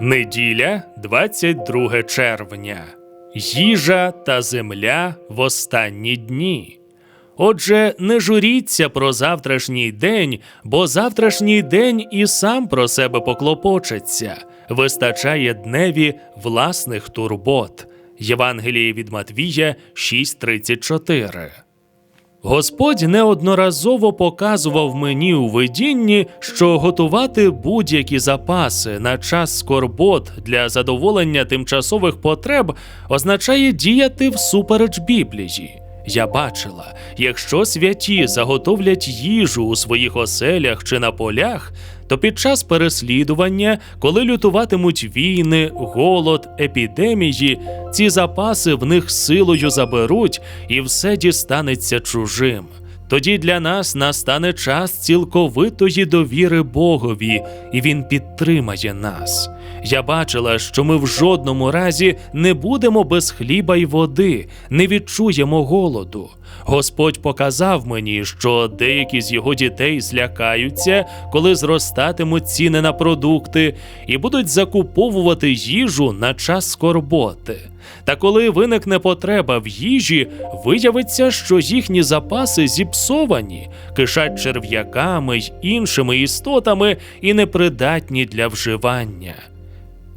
Неділя, 22 червня. Їжа та земля в останні дні. Отже, не журіться про завтрашній день, бо завтрашній день і сам про себе поклопочеться, вистачає дневі власних турбот. Євангеліє від Матвія 6.34 Господь неодноразово показував мені у видінні, що готувати будь-які запаси на час скорбот для задоволення тимчасових потреб означає діяти всупереч Біблії. Я бачила, якщо святі заготовлять їжу у своїх оселях чи на полях, то під час переслідування, коли лютуватимуть війни, голод, епідемії, ці запаси в них силою заберуть, і все дістанеться чужим. Тоді для нас настане час цілковитої довіри Богові, і Він підтримає нас. Я бачила, що ми в жодному разі не будемо без хліба й води, не відчуємо голоду. Господь показав мені, що деякі з його дітей злякаються, коли зростатимуть ціни на продукти, і будуть закуповувати їжу на час скорботи. Та коли виникне потреба в їжі, виявиться, що їхні запаси зіпсовані, кишать черв'яками й іншими істотами і непридатні для вживання.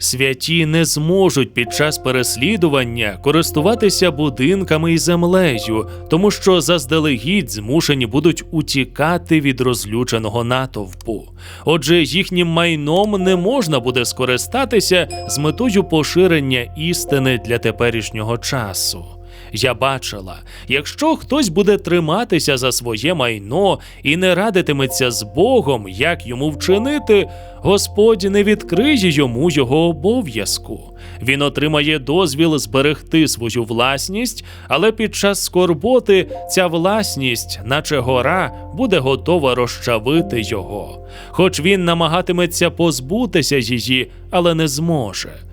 Святі не зможуть під час переслідування користуватися будинками і землею, тому що заздалегідь змушені будуть утікати від розлюченого натовпу. Отже, їхнім майном не можна буде скористатися з метою поширення істини для теперішнього часу. Я бачила, якщо хтось буде триматися за своє майно і не радитиметься з Богом, як йому вчинити, Господь не відкриє йому його обов'язку. Він отримає дозвіл зберегти свою власність, але під час скорботи ця власність, наче гора, буде готова розчавити його. Хоч він намагатиметься позбутися її, але не зможе.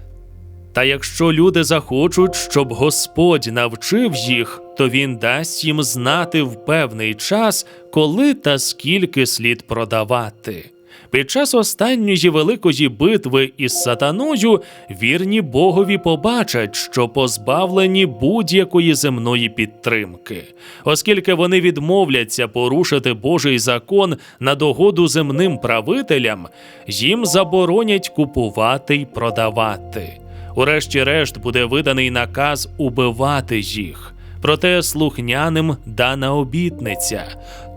Та якщо люди захочуть, щоб Господь навчив їх, то він дасть їм знати в певний час, коли та скільки слід продавати. Під час останньої великої битви із сатаною вірні Богові побачать, що позбавлені будь-якої земної підтримки, оскільки вони відмовляться порушити Божий закон на догоду земним правителям, їм заборонять купувати й продавати. Урешті-решт буде виданий наказ убивати їх. Проте слухняним дана обітниця.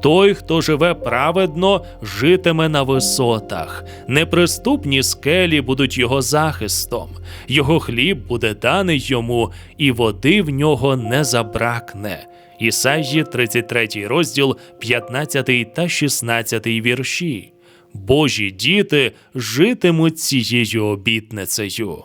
Той, хто живе праведно, житиме на висотах. Неприступні скелі будуть його захистом. Його хліб буде даний йому, і води в нього не забракне. Ісаї 33 розділ, 15 та 16 вірші. Божі діти житимуть цією обітницею.